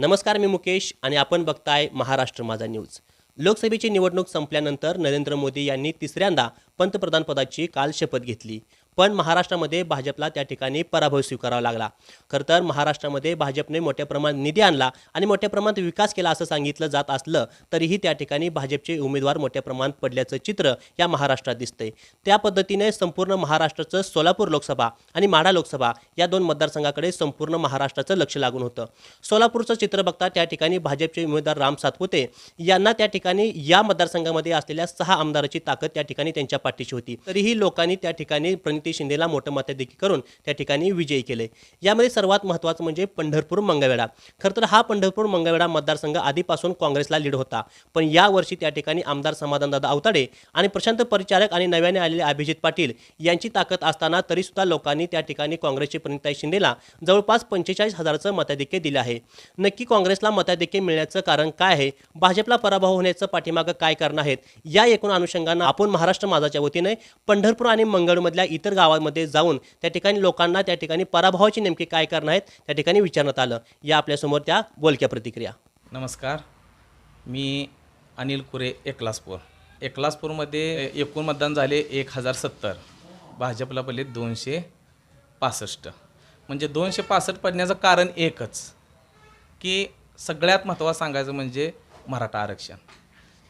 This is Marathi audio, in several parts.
नमस्कार मी मुकेश आणि आपण बघताय महाराष्ट्र माझा न्यूज. लोकसभेची निवडणूक संपल्यानंतर नरेंद्र मोदी यांनी तिसऱ्यांदा पंतप्रधानपदाची काल शपथ घेतली. पण महाराष्ट्रामध्ये भाजपला त्या ठिकाणी पराभव स्वीकारावा लागला. खरं तर महाराष्ट्रामध्ये भाजपने मोठ्या प्रमाणात निधी आणला आणि मोठ्या प्रमाणात विकास केला असं सांगितलं जात असलं तरीही त्या ठिकाणी भाजपचे उमेदवार मोठ्या प्रमाणात पडल्याचं चित्र या महाराष्ट्रात दिसतंय. त्या पद्धतीने संपूर्ण महाराष्ट्राचं सोलापूर लोकसभा आणि माढा लोकसभा या दोन मतदारसंघाकडे संपूर्ण महाराष्ट्राचं लक्ष लागून होतं. सोलापूरचं चित्र बघता त्या ठिकाणी भाजपचे उमेदवार राम सातपुते यांना त्या ठिकाणी या मतदारसंघामध्ये असलेल्या सहा आमदाराची ताकद त्या ठिकाणी त्यांच्या पाठीशी होती. तरीही लोकांनी त्या ठिकाणी प्रणिती शिंदेला मोठं मताधिकी करून त्या ठिकाणी विजयी केले. यामध्ये सर्वात महत्त्वाचं म्हणजे पंढरपूर मंगळवेढा. खरं तर हा पंढरपूर मंगळवेढा मतदारसंघ आधीपासून काँग्रेसला लीड होता. पण यावर्षी त्या ठिकाणी आमदार समाधानदादा अवताडे आणि प्रशांत परिचारक आणि नव्याने आलेले अभिजित पाटील यांची ताकद असताना तरीसुद्धा लोकांनी त्या ठिकाणी काँग्रेसचे प्रणिताई शिंदेला जवळपास पंचेचाळीस हजाराचं मताधिक्य दिलं आहे. नक्की काँग्रेसला मताधिक्य मिळण्याचं कारण काय आहे? भाजपला पराभव होण्याचं पाठीमागं काय कारण आहेत? या एकूण अनुषंगानं आपण महाराष्ट्र माझाच्या वतीने पंढरपूर आणि मंगळमधल्या इतर गावांमध्ये जाऊन त्या ठिकाणी लोकांना त्या ठिकाणी पराभवाची नेमकी काय कारण आहेत त्या ठिकाणी विचारण्यात आलं. या आपल्यासमोर त्या बोलक्या प्रतिक्रिया. नमस्कार. मी अनिल कुरे एकलासपूर. एकलासपूरमध्ये एकूण मतदान झाले एक हजार सत्तर. भाजपला पडले दोनशे पासष्ट. म्हणजे दोनशे पासष्ट पडण्याचं कारण एकच की सगळ्यात महत्त्वाचं सांगायचं म्हणजे मराठा आरक्षण.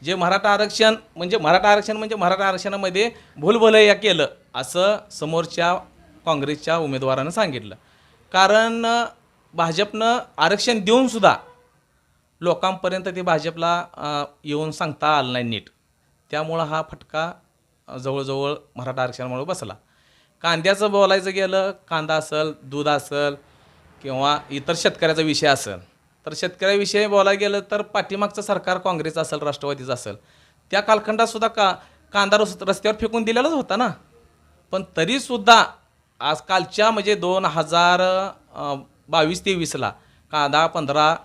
जे मराठा आरक्षण म्हणजे मराठा आरक्षण म्हणजे मराठा आरक्षणामध्ये भूलभुलैया केलं असं समोरच्या काँग्रेसच्या उमेदवारानं सांगितलं. कारण भाजपनं आरक्षण देऊनसुद्धा लोकांपर्यंत ते भाजपला येऊन सांगता आलं नाही नीट. त्यामुळं हा फटका जवळजवळ मराठा आरक्षणामुळे बसला. कांद्याचं बोलायचं गेलं कांदा असेल दूध असेल किंवा इतर शेतकऱ्याचा विषय असेल तर शेतकऱ्याविषयी बोलायला गेलं तर पाठीमागचं सरकार काँग्रेस असेल राष्ट्रवादीचं असेल त्या कालखंडात सुद्धा का कांदा रस- रस्त्यावर फेकून दिलेलाच होता ना. पण तरीसुद्धा आजकालच्या म्हणजे दोन हजार बावीस तेवीसला कांदा पंधरा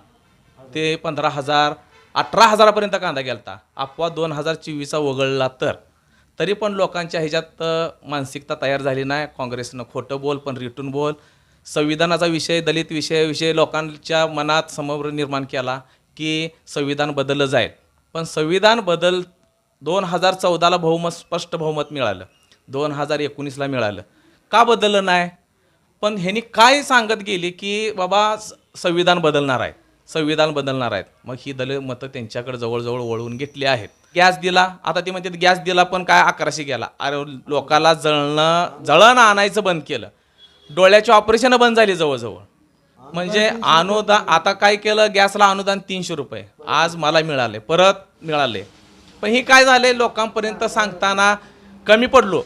ते पंधरा हजार अठरा हजारापर्यंत कांदा गेला अपवा दोन हजार चोवीसचा वगळला तर. तरी पण लोकांच्या ह्याच्यात मानसिकता तयार झाली नाही. काँग्रेसनं खोटं बोल पण रिटून बोल. संविधानाचा विषय दलित विषय विषय लोकांच्या मनात समोर निर्माण केला की संविधान बदललं जाईल. पण संविधान बदल दोन हजार चौदाला बहुमत स्पष्ट बहुमत मिळालं. दोन हजार एकोणीसला मिळालं. का बदललं नाही? पण ह्यांनी काय सांगत गेली की बाबा स- संविधान बदलणार आहे. संविधान बदलणार आहेत. मग ही दल मतं त्यांच्याकडे जवळजवळ वळवून घेतली आहेत. गॅस दिला. आता ते म्हणतात गॅस दिला पण काय अकराशे गेला. अरे लोकाला जळणं जळण आणायचं बंद केलं. डोळ्याची ऑपरेशन बंद झाली जवळजवळ. म्हणजे अनुदान आता काय केलं गॅसला अनुदान तीनशे रुपये. आज मला मिळाले परत मिळाले. पण हे काय झाले लोकांपर्यंत सांगताना कमी पडलो.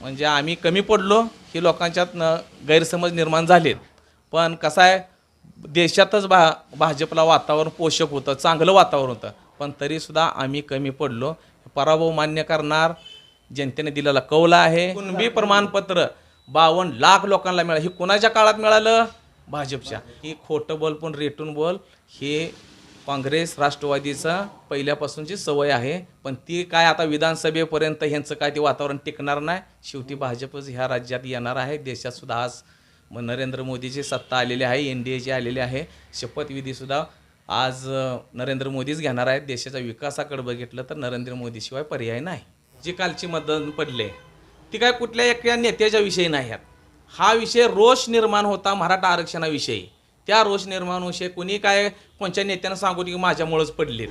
म्हणजे आम्ही कमी पडलो ही लोकांच्यात न गैरसमज निर्माण झालेत. पण कसं आहे देशातच भा भाजपला वातावरण पोषक होतं चांगलं वातावरण होतं. पण तरीसुद्धा आम्ही कमी पडलो. पराभव मान्य करणार जनतेने दिलेला कौल आहे. कुणबी प्रमाणपत्र बावन्न लाख लोकांना मिळालं. हे कोणाच्या काळात मिळालं? भाजपच्या. ही खोटं बोल पण रेटून बोल हे काँग्रेस राष्ट्रवादीचा पहिल्यापासूनची सवय आहे. पण ती काय आता विधानसभेपर्यंत ह्यांचं काय ते वातावरण टिकणार नाही? शेवटी भाजपच ह्या राज्यात येणार आहे. देशात सुद्धा आज मग नरेंद्र मोदीची सत्ता आलेली आहे एन डी एची आलेली आहे. शपथविधीसुद्धा आज नरेंद्र मोदीच घेणार आहेत. देशाच्या विकासाकडे बघितलं तर नरेंद्र मोदीशिवाय पर्याय नाही. जी कालची मतदान पडले ती काय कुठल्या एका नेत्याच्या विषयी नाही आहेत. हा विषय रोष निर्माण होता मराठा आरक्षणाविषयी. त्या रोष निर्माण विषयी कोणी काय कोणत्या नेत्यानं सांगू की माझ्यामुळंच पडलेत?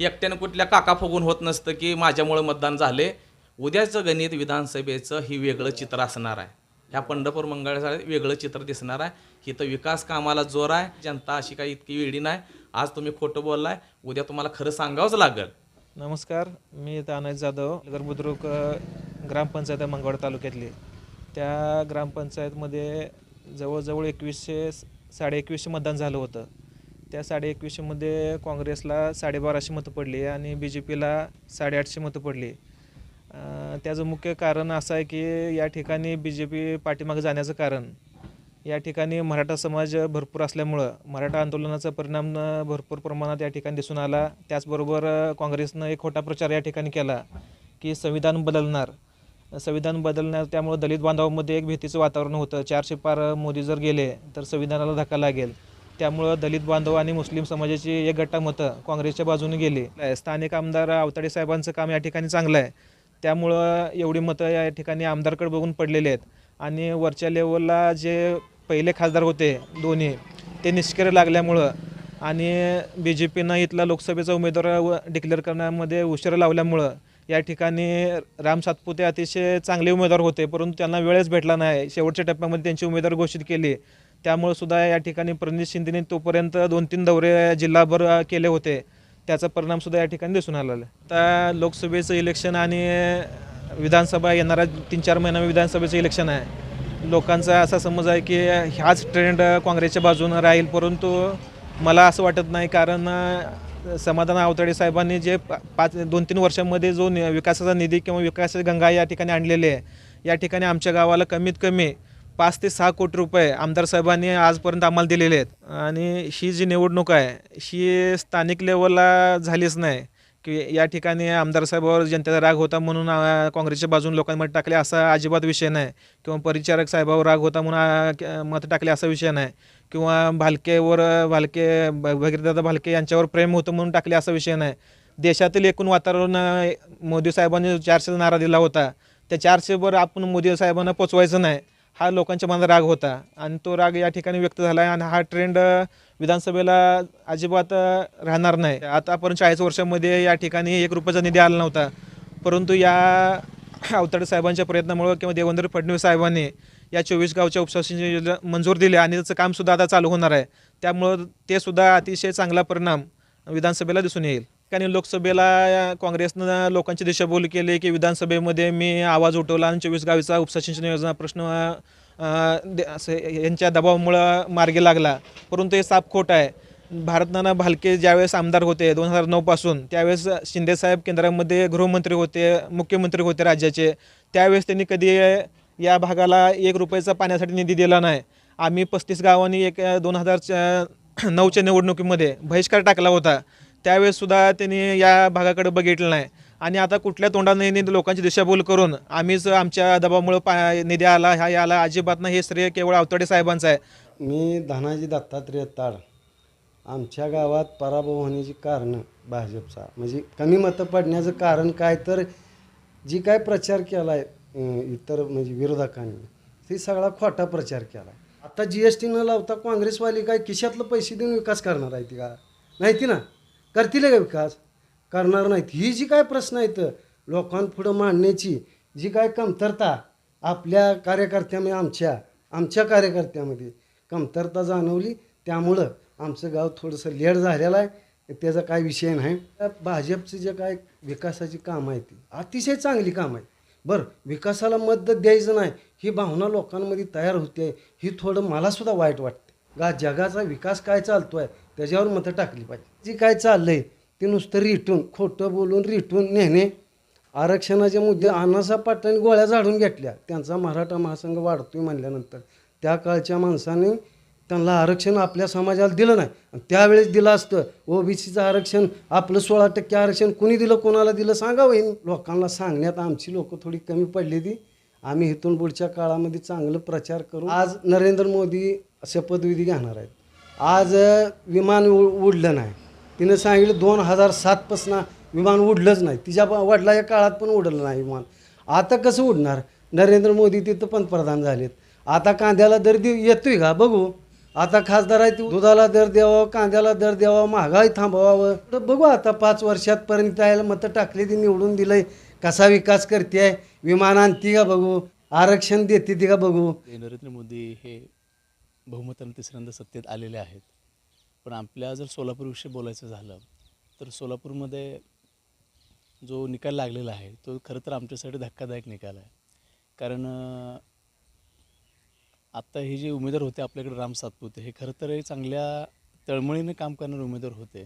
एकट्यानं कुठल्या काका फुगून होत नसतं की माझ्यामुळं मतदान झाले? उद्याचं गणित विधानसभेचं ही वेगळं चित्र असणार आहे. ह्या पंढरपूर मंगळासाठी वेगळं चित्र दिसणार आहे. इथं विकास कामाला जोर आहे. जनता अशी काही इतकी वेळी नाही. आज तुम्ही खोटं बोललाय. उद्या तुम्हाला खरं सांगावंच लागेल. नमस्कार. मी तानाजी जाधव बुद्रुक ग्रामपंचायत आहे मंगळवाड तालुक्यातली. त्या ग्रामपंचायतमध्ये जवळजवळ एकवीसशे साडे एकवीसशे मतदान झालं होतं. त्या साडे एकवीसशेमध्ये काँग्रेसला साडेबाराशे मतं पडली आणि बी जे पीला साडेआठशे मतं पडली. त्याचं मुख्य कारण असं आहे की या ठिकाणी बी जे पी पाठीमागे जाण्याचं कारण. या ठिकाणी मराठा समाज भरपूर असल्यामुळं मराठा आंदोलनाचा परिणाम भरपूर प्रमाणात या ठिकाणी दिसून आला. त्याचबरोबर काँग्रेसनं एक खोटा प्रचार या ठिकाणी केला की संविधान बदलणार. संविधान बदलण्या त्यामुळं दलित बांधवांमध्ये एक भीतीचं वातावरण होतं. चारशे पार मोदी जर गेले तर संविधानाला धक्का लागेल. त्यामुळं दलित बांधव आणि मुस्लिम समाजाची एक गट्टा मतं काँग्रेसच्या बाजूने गेली. स्थानिक आमदार आवताडे साहेबांचं काम या ठिकाणी चांगलं आहे. त्यामुळं एवढी मतं या ठिकाणी आमदारकडे बघून पडलेले आहेत. आणि वरच्या लेवलला जे पहिले खासदार होते दोन्ही ते निष्क्रिय लागल्यामुळं आणि बी जे पीनं इथला लोकसभेचा उमेदवार डिक्लेअर करण्यामध्ये उशीर लावल्यामुळं या ठिकाणी राम सातपुते अतिशय चांगले उमेदवार होते परंतु त्यांना वेळच भेटला नाही. शेवटच्या टप्प्यामध्ये त्यांची उमेदवार घोषित केली. त्यामुळे सुद्धा या ठिकाणी प्रणित शिंदेने तोपर्यंत दोन तीन दौरे जिल्हाभर केले होते. त्याचा परिणाम सुद्धा या ठिकाणी दिसून आलेला आता लोकसभेचं इलेक्शन आणि विधानसभा येणारा तीन चार महिन्यामध्ये विधानसभेचं इलेक्शन आहे. लोकांचा असा समज आहे की ह्याच ट्रेंड काँग्रेसच्या बाजूनं राहील परंतु मला असं वाटत नाही कारण समाधान आवताडे साहेबांनी जे पाच दोन तीन वर्षांमध्ये जो नि- विकासाचा निधी किंवा विकासाची गंगा या ठिकाणी आणलेली आहे या ठिकाणी आमच्या गावाला कमीत कमी पाच ते सहा कोटी रुपये आमदार साहेबांनी आजपर्यंत आम्हाला दिलेले आहेत. आणि ही जी निवडणूक आहे ही स्थानिक लेवलला झालीच नाही की या ठिकाणी आमदार साहेबावर जनतेचा राग होता म्हणून काँग्रेसच्या बाजून लोकांमध्ये टाकले असा अजिबात विषय नाही. किंवा परिचारक साहेबावर राग होता म्हणून मत टाकले असा विषय नाही. किंवा भालकेवर भालके भ- भगीरथदादा भालके यांच्यावर प्रेम होतं म्हणून टाकले असा विषय नाही. देशातील एकूण वातावरण मोदी साहेबांनी चारशेचा नारा दिला होता. त्या चारशेवर आपण मोदी साहेबांना पोचवायचं नाही हा लोकांच्या मनात राग होता. आणि तो राग या ठिकाणी व्यक्त झाला आहे आणि हा ट्रेंड विधानसभेला अजिबात राहणार नाही. आतापर्यंत चाळीस वर्षामध्ये या ठिकाणी एक रुपयाचा निधी आला नव्हता. परंतु या अवताडे साहेबांच्या प्रयत्नामुळं किंवा देवेंद्र फडणवीस साहेबांनी या चोवीस गावच्या उपसिंचन योजना मंजूर दिले आणि त्याचं कामसुद्धा आता चालू होणार आहे. त्यामुळं ते सुद्धा अतिशय चांगला परिणाम विधानसभेला दिसून येईल. कारण लोकसभेला काँग्रेसनं लोकांची दिशाभूल केली की विधानसभेमध्ये मी आवाज उठवला आणि चोवीस गावीचा उपसिंचन योजना प्रश्न असं यांच्या दबावामुळं मार्गी लागला. परंतु हे साप खोट आहे. भारतनाना भालके ज्यावेळेस आमदार होते दोन हजार नऊपासून त्यावेळेस शिंदेसाहेब केंद्रामध्ये गृहमंत्री होते मुख्यमंत्री होते राज्याचे त्यावेळेस त्यांनी कधी या भागाला एक रुपयाचा पाण्यासाठी निधी दिला नाही. आम्ही पस्तीस गावांनी एक दोन हजार नऊच्या निवडणुकीमध्ये बहिष्कार टाकला होता. त्यावेळेससुद्धा त्यांनी या भागाकडे बघितलं नाही. आणि आता कुठल्या तोंडाने लोकांची दिशाभूल करून आम्हीच आमच्या दबावामुळे पा निधी आला हा याला अजिबात नाही हे श्रेय केवळ आवतडे साहेबांचं आहे. मी धनाजी दत्तात्रय ताड. आमच्या गावात पराभव होण्याची कारणं भाजपचा. म्हणजे कमी मतं पडण्याचं कारण काय तर जी काय प्रचार केला आहे इतर म्हणजे विरोधकांनी. ते सगळा खोटा प्रचार केला. आता जी एस टी न लावता काँग्रेसवाली काय खिशातलं पैसे देऊन विकास करणार आहे ती का? नाही ती ना? करतील का विकास? करणार नाहीत. ही जी काय प्रश्न आहेत लोकांपुढं मांडण्याची जी काय कमतरता आपल्या कार्यकर्त्यामध्ये आमच्या आमच्या कार्यकर्त्यामध्ये कमतरता जाणवली त्यामुळं आमचं गाव थोडंसं लेट झालेलं आहे. त्याचा काय विषय नाही. भाजपचं जे काय विकासाची कामं आहेत ती अतिशय चांगली कामं आहेत. बरं विकासाला मदत द्यायचं नाही. ही भावना लोकांमध्ये तयार होते. ही थोडं मलासुद्धा वाईट वाटते. गा जगाचा विकास काय चालतो आहे त्याच्यावर मतं टाकली पाहिजे. जी काय चाललं आहे ते नुसतं रिटून खोटं बोलून रिटून नेणे. आरक्षणाच्या मुद्दे अण्णासाहेब पाटलांनी गोळ्या झाडून घेतल्या. त्यांचा मराठा महासंघ वाढतोय म्हणल्यानंतर. त्या काळच्या माणसाने त्यांना आरक्षण आपल्या समाजाला दिलं नाही. आणि त्यावेळेस दिलं असतं. ओबीसीचं आरक्षण आपलं सोळा टक्के आरक्षण कुणी दिलं कोणाला दिलं सांगावं हे. लोकांना सांगण्यात आमची लोकं थोडी कमी पडली ती. आम्ही इथून पुढच्या काळामध्ये चांगलं प्रचार करू. आज नरेंद्र मोदी शपथविधी घेणार आहेत. आज विमान उ उडलं नाही. तिनं सांगितलं दोन हजार सातपासनं विमान उडलंच नाही. तिच्या प- वडिलाच्या काळात पण उडलं नाही विमान. आता कसं उडणार? नरेंद्र मोदी तिथं पंतप्रधान झालेत. आता कांद्याला दर येतोय का? बघू. आता खासदार आहे दुधाला दर द्यावा कांद्याला दर द्यावा महागाई थांबवावं. तर बघू आता पाच वर्षात पर्यंत यायला मतं टाकली ती निवडून दिलंय. कसा विकास करते आहे विमान आणती का बघू? आरक्षण देते ती का बघू? नरेंद्र मोदी हे बहुमतानं तिसऱ्यांदा सत्तेत आलेले आहेत. पण आपल्या जर सोलापूरविषयी बोलायचं झालं तर सोलापूरमध्ये जो निकाल लागलेला आहे तो खरं तर आमच्यासाठी धक्कादायक निकाल आहे. कारण आत्ता हे जे उमेदवार होते आपल्याकडे राम सातपुते हे खरं तर चांगल्या तळमळीने काम करणारे उमेदवार होते.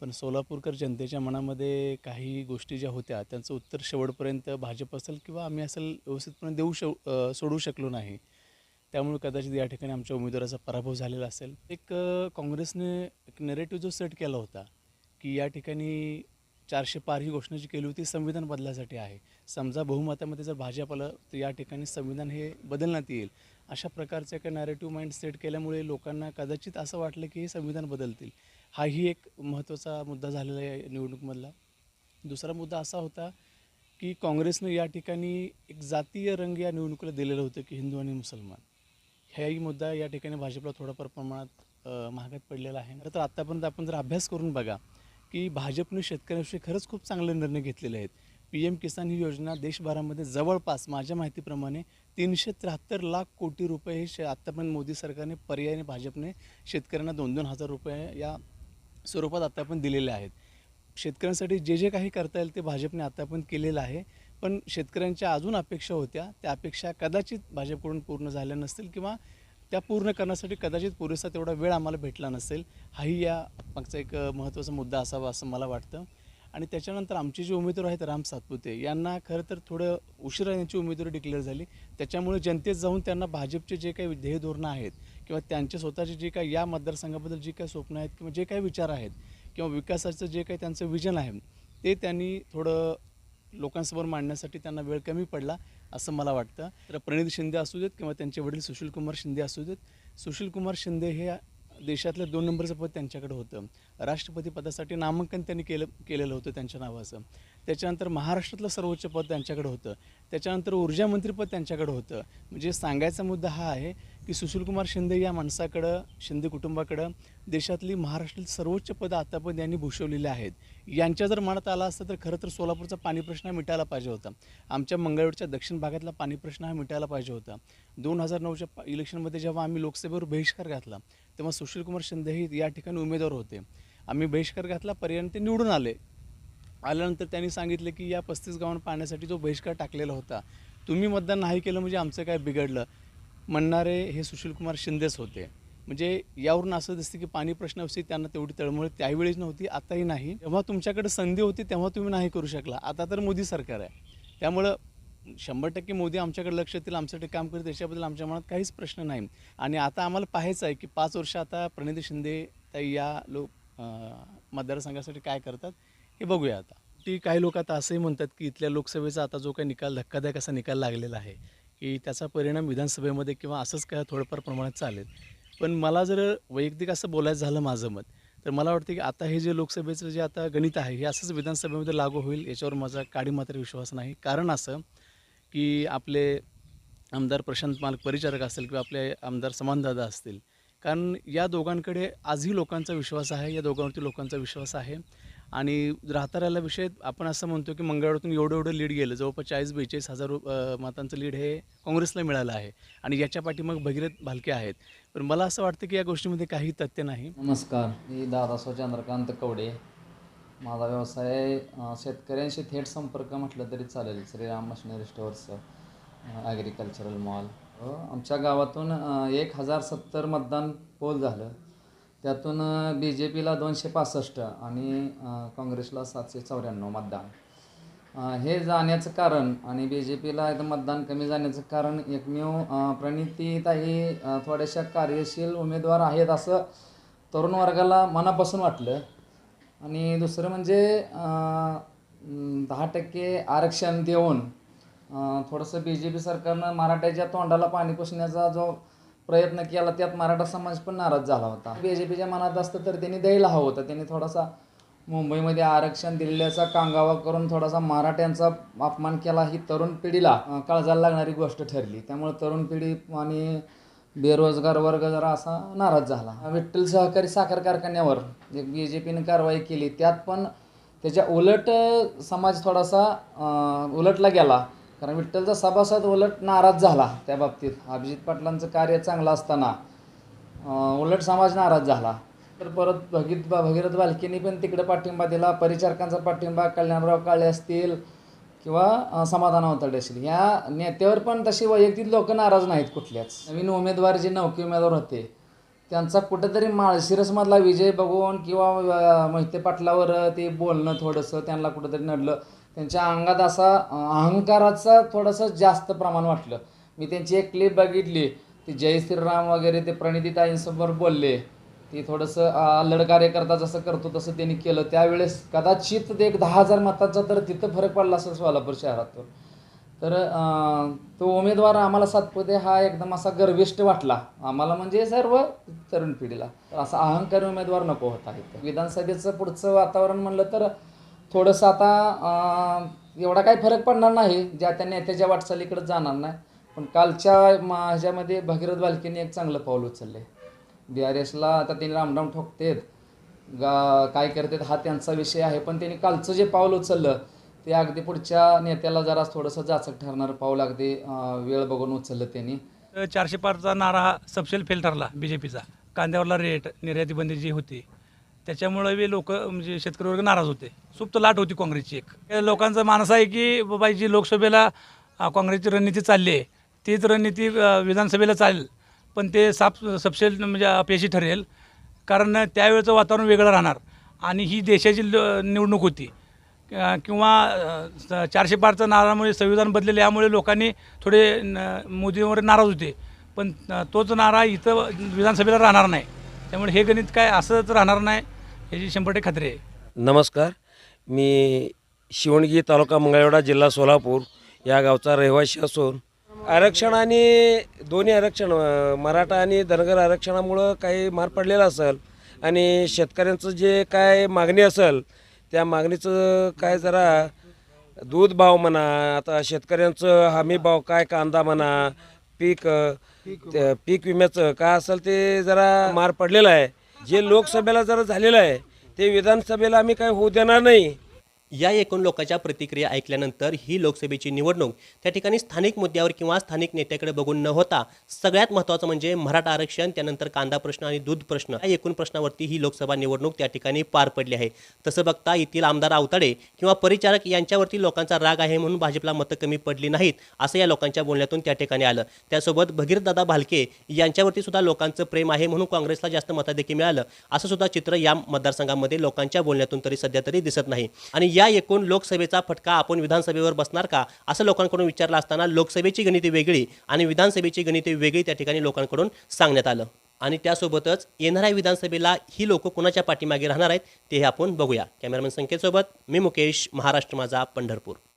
पण सोलापूरकर जनतेच्या मनामध्ये काही गोष्टी ज्या होत्या त्यांचं उत्तर शेवटपर्यंत भाजप असेल किंवा आम्ही असेल व्यवस्थितपणे देऊ शव सोडू शकलो नाही. त्यामुळे कदाचित या ठिकाणी आमच्या उमेदवाराचा पराभव झालेला असेल. एक काँग्रेसने एक नेरेटिव्ह जो सेट केला होता की या ठिकाणी चारशे पार ही घोषणा जी केली होती संविधान बदलासाठी आहे. समजा बहुमतामध्ये जर भाजप आलं तर या ठिकाणी संविधान हे बदलण्यात येईल. अशा प्रकारचं एका नॅरेटिव्ह माइंड सेट केल्यामुळे लोकांना कदाचित असं वाटलं की हे संविधान बदलतील. हाही एक महत्त्वाचा मुद्दा झालेला आहे निवडणूकमधला. दुसरा मुद्दा असा होता की काँग्रेसनं या ठिकाणी एक जातीय रंग या निवडणुकीला दिलेलं होतं की हिंदू आणि मुसलमान. ह्याही मुद्दा या ठिकाणी भाजपला थोडाफार प्रमाणात महागात पडलेला आहे. तर आत्तापर्यंत आपण जर अभ्यास करून बघा की भाजपने शेतकऱ्यांविषयी खरंच खूप चांगले निर्णय घेतलेले आहेत. पी एम किसान ही योजना देशभरामध्ये जवळपास माझ्या माहितीप्रमाणे तीनशे त्र्याहत्तर लाख कोटी रुपये हे शे आत्तापर्यंत मोदी सरकारने पर्यायाने भाजपने शेतकऱ्यांना दोन दोन हजार रुपये या स्वरूपात आत्तापर्यंत दिलेले आहेत. शेतकऱ्यांसाठी जे जे काही करता येईल ते भाजपने आतापर्यंत केलेलं आहे. पण शेतकऱ्यांच्या अजून अपेक्षा होत्या. त्या अपेक्षा कदाचित भाजपकडून पूर्ण झाल्या नसतील किंवा त्या पूर्ण करण्यासाठी कदाचित पुरेसा तेवढा वेळ आम्हाला भेटला नसेल. हाही या मागचा एक महत्त्वाचा मुद्दा असावा असं मला वाटतं. आणि त्याच्यानंतर आमचे जे उमेदवार आहेत राम सातपुते यांना खरं तर थोडं उशिरा यांची उमेदवारी डिक्लेअर झाली. त्याच्यामुळे जनतेत जाऊन त्यांना भाजपचे जे काही ध्येय धोरणं आहेत किंवा त्यांचे स्वतःचे जे काही या मतदारसंघाबद्दल जे काही स्वप्न आहेत किंवा जे काही विचार आहेत किंवा विकासाचं जे काही त्यांचं विजन आहे ते त्यांनी थोडं लोकांसमोर मांडण्यासाठी त्यांना वेळ कमी पडला असं मला वाटतं. तर प्रणित शिंदे असू देत किंवा त्यांचे वडील सुशीलकुमार शिंदे असू देत सुशीलकुमार शिंदे हे देशातलं दोन नंबरचं पद त्यांच्याकडे होतं. राष्ट्रपती पदासाठी नामांकन त्यांनी केलं केलेलं होतं त्यांच्या नावाचं. त्याच्यानंतर महाराष्ट्रातलं सर्वोच्च पद त्यांच्याकडे होतं. त्याच्यानंतर ऊर्जा मंत्रीपद त्यांच्याकडे होतं. म्हणजे सांगायचा मुद्दा हा आहे की सुशीलकुमार शिंदे या माणसाकडं शिंदे कुटुंबाकडं देशातली महाराष्ट्रातील सर्वोच्च पदं आतापर्यंत यांनी भूषवलेली आहेत. यांच्या जर मनात आला असतं तर खरं तर सोलापूरचा पाणी प्रश्न हा मिटायला पाहिजे होता. आमच्या मंगळवेरच्या दक्षिण भागातला पाणी प्रश्न हा मिटायला पाहिजे होता. दोन हजार नऊच्या इलेक्शनमध्ये जेव्हा आम्ही लोकसभेवर बहिष्कार घातला तेव्हा सुशीलकुमार शिंदे हे या ठिकाणी उमेदवार होते. आम्ही बहिष्कार घातला पर्यंत ते निवडून आले. आल्यानंतर त्यांनी सांगितलं की या पस्तीस गावांना पाहण्यासाठी जो बहिष्कार टाकलेला होता तुम्ही मतदान नाही केलं म्हणजे आमचं काय बिघडलं? म्हणणारे हे सुशीलकुमार शिंदेच होते. म्हणजे यावरून असं दिसतं की पाणी प्रश्नाविषयी त्यांना तेवढी तळमळ त्यावेळीच नव्हती आताही नाही. जेव्हा तुमच्याकडे संधी होती तेव्हा तुम्ही नाही करू शकला. आता तर मोदी सरकार आहे. त्यामुळं शंभर टक्के मोदी आमच्याकडे लक्ष देतील आमच्यासाठी काम करतील याच्याबद्दल आमच्या मनात काहीच प्रश्न नाही. आणि आता आम्हाला पाहायचं आहे की पाच वर्ष आता प्रणिती शिंदे ताई या लोक मतदारसंघासाठी काय करतात हे बघूया आता. ती काही लोक आता असंही म्हणतात की इथल्या लोकसभेचा आता जो काही निकाल धक्कादायक असा निकाल लागलेला आहे की त्याचा परिणाम विधानसभेमध्ये किंवा असंच काय थोडंफार प्रमाणात चालेल. पण मला जर वैयक्तिक असं बोलायचं झालं माझं मत तर मला वाटतं की आता हे जे लोकसभेचं जे आता गणित आहे हे असंच विधानसभेमध्ये लागू होईल याच्यावर माझा काडी मात्र विश्वास नाही. कारण असं की आपले आमदार प्रशांत मालक परिचारक असतील किंवा आपले आमदार समानदादा असतील. कारण या दोघांकडे आजही लोकांचा विश्वास आहे या दोघांवरती लोकांचा विश्वास आहे. आणि राहताऱ्याला विषय आपण असं म्हणतो की मंगळवारतून एवढं एवढं लीड गेलं जवळपास चाळीस बेचाळीस हजार मतांचं लीड हे काँग्रेसला मिळालं आहे. आणि याच्या पाठीमाग भगीरथ भालके आहेत. पण मला असं वाटतं की या गोष्टीमध्ये काही तथ्य नाही. नमस्कार मी दादासो चंद्रकांत कवडे. माझा व्यवसाय शेतकऱ्यांशी थेट संपर्क म्हटलं तरी चालेल. Shriram machinery stores agricultural mall आमच्या गावातून एक हजार सत्तर मतदान पोल झालं. त्यातून बी जे पीला दोनशे पासष्ट आणि काँग्रेसला सातशे चौऱ्याण्णव मतदान. हे जाण्याचं कारण आणि बी जे पीला एकदम मतदान कमी जाण्याचं कारण एकमेव अ, प्रणितीताई थोड्याशा कार्यशील उमेदवार आहेत असं तरुण वर्गाला मनापासून वाटलं. आणि दुसरं म्हणजे दहा टक्के आरक्षण देऊन थोडंसं बी जे पी सरकारनं मराठ्याच्या तोंडाला पाणी पुसण्याचा जो प्रयत्न केला त्यात मराठा समाज पण नाराज झाला होता. बी जे पीच्या मनात असतं तर त्यांनी द्यायला हवं होतं. त्यांनी थोडासा मुंबईमध्ये आरक्षण दिलेल्याचा कांगावा करून थोडासा मराठ्यांचा अपमान केला ही तरुण पिढीला काळजाला लागणारी गोष्ट ठरली. त्यामुळे तरुण पिढी आणि बेरोजगार वर्ग जरा असा नाराज झाला विठ्ठल सहकारी साखर कारखान्यावर जे बी जे पीने कारवाई केली त्यात पण त्याच्या उलट समाज थोडासा उलटला गेला. कारण विठ्ठलचा सभासद उलट नाराज झाला त्या बाबतीत. अभिजित पाटलांचं कार्य चांगलं असताना उलट समाज नाराज झाला. तर परत भगीत भगीरथ बालकीनी पण तिकडे पाठिंबा दिला. परिचारकांचा पाठिंबा कल्याणराव काळे असतील किंवा समाधानावंत समाधान ह्या या नेत्यावर पण तशी वैयक्तिक लोक नाराज नाहीत कुठल्याच. नवीन उमेदवार जे नौके उमेदवार होते त्यांचा कुठेतरी माळशिरसमधला विजय बघून किंवा अं, मोहिते पाटलावर ते बोलणं थोडंसं त्यांना कुठंतरी नडलं. त्यांच्या अंगात असा अहंकाराचा थोडंसं जास्त प्रमाण वाटलं. मी त्यांची एक क्लिप बघितली. ते जय श्रीराम वगैरे ते प्रणितीताईंसमोर बोलले. ते थोडंसं लढ कार्यकर्ता जसं करतो तसं त्यांनी केलं. त्यावेळेस कदाचित ते एक दहा हजार मताचा तर तिथं फरक पडला असेल सोलापूर शहरातून. तर तो उमेदवार आम्हाला सातपुते हा एकदम असा गर्विष्ट वाटला. आम्हाला म्हणजे सर्व तरुण पिढीला. असा अहंकारी उमेदवार नको होता इथं. विधानसभेचं पुढचं वातावरण म्हणलं तर थोडंसं आता एवढा काही फरक पडणार नाही ज्या त्या नेत्याच्या वाटचालीकडे जाणार नाही. पण कालच्या ह्याच्यामध्ये भगीरथ बालकीने एक चांगलं पाऊल उचलले बी आर एसला आता त्यांनी रामराम ठोकतेत. गा काय करतात हा त्यांचा विषय आहे. पण त्यांनी कालचं जे पाऊल उचललं ते अगदी पुढच्या नेत्याला जरा थोडंसं जाचक ठरणारं पाऊल अगदी वेळ बघून उचललं त्यांनी. चारशे पाचचा नारा हा सबसेल फेल ठरला बी जे पीचा कांद्यावरला रेट निर्याती बंदी जी होती त्याच्यामुळे बी लोक म्हणजे शेतकरी वर्ग नाराज होते. सुप्त लाट होती काँग्रेसची एक. लोकांचं लोकांचा मानस आहे की बाबा जी लोकसभेला काँग्रेसची रणनीती चालली आहे तीच रणनीती विधानसभेला चालेल. पण ते साप सबसेल म्हणजे अपयशी ठरेल. कारण त्यावेळेचं वातावरण वेगळं राहणार. आणि ही देशाची ल- निवडणूक होती. किंवा चारशे पारचं नारामुळे संविधान बदलेलं यामुळे लोकांनी थोडे न- मोदींवर नाराज होते. पण तोच नारा इथं विधानसभेला राहणार नाही. त्यामुळे हे गणित काय असंच राहणार नाही याची शंभर टक्के खात्री आहे. नमस्कार. मी शिवणगी तालुका मंगळवेढा जिल्हा सोलापूर या गावचा रहिवासी असून आरक्षण आणि दोन्ही आरक्षण मराठा आणि धनगर आरक्षणामुळं काही मार पडलेला असेल आणि शेतकऱ्यांचं जे काय मागणी असेल त्या मागणीचं काय जरा दूध भाव म्हणा आता शेतकऱ्यांचं हमी भाव काय कांदा म्हणा पीक पीक विम्याचं काय असेल ते जरा मार पडलेला आहे. जे लोकसभेला जरा झालेलं आहे ते विधानसभेला आम्ही काय होऊ देणार नाही. या एकूण लोकांच्या प्रतिक्रिया ऐकल्यानंतर ही लोकसभेची निवडणूक त्या ठिकाणी स्थानिक मुद्द्यावर किंवा स्थानिक नेत्याकडे बघून न होता सगळ्यात महत्त्वाचं म्हणजे मराठा आरक्षण त्यानंतर कांदा प्रश्न आणि दूध प्रश्न या एकूण प्रश्नावरती ही लोकसभा निवडणूक त्या ठिकाणी पार पडली आहे. तसं बघता येथील आमदार आवताडे किंवा परिचारक यांच्यावरती लोकांचा राग आहे म्हणून भाजपला मतं कमी पडली नाहीत असं या लोकांच्या बोलण्यातून त्या ठिकाणी आलं. त्यासोबत भगीरदादा भालके यांच्यावरती सुद्धा लोकांचं प्रेम आहे म्हणून काँग्रेसला जास्त मताधिक्य मिळालं असं सुद्धा चित्र या मतदारसंघामध्ये लोकांच्या बोलण्यातून तरी सध्या तरी दिसत नाही. आणि या एकूण लोकसभेचा फटका आपण विधानसभेवर बसणार का? असं लोकांकडून विचारलं असताना लोकसभेची गणिते वेगळी आणि विधानसभेची गणिते वेगळी त्या ठिकाणी लोकांकडून सांगण्यात आलं. आणि त्यासोबतच येणाऱ्या विधानसभेला ही लोक कोणाच्या पाठीमागे राहणार आहेत ते हे आपण बघूया. कॅमेरामॅन संकेतसोबत मी मुकेश महाराष्ट्र माझा पंढरपूर.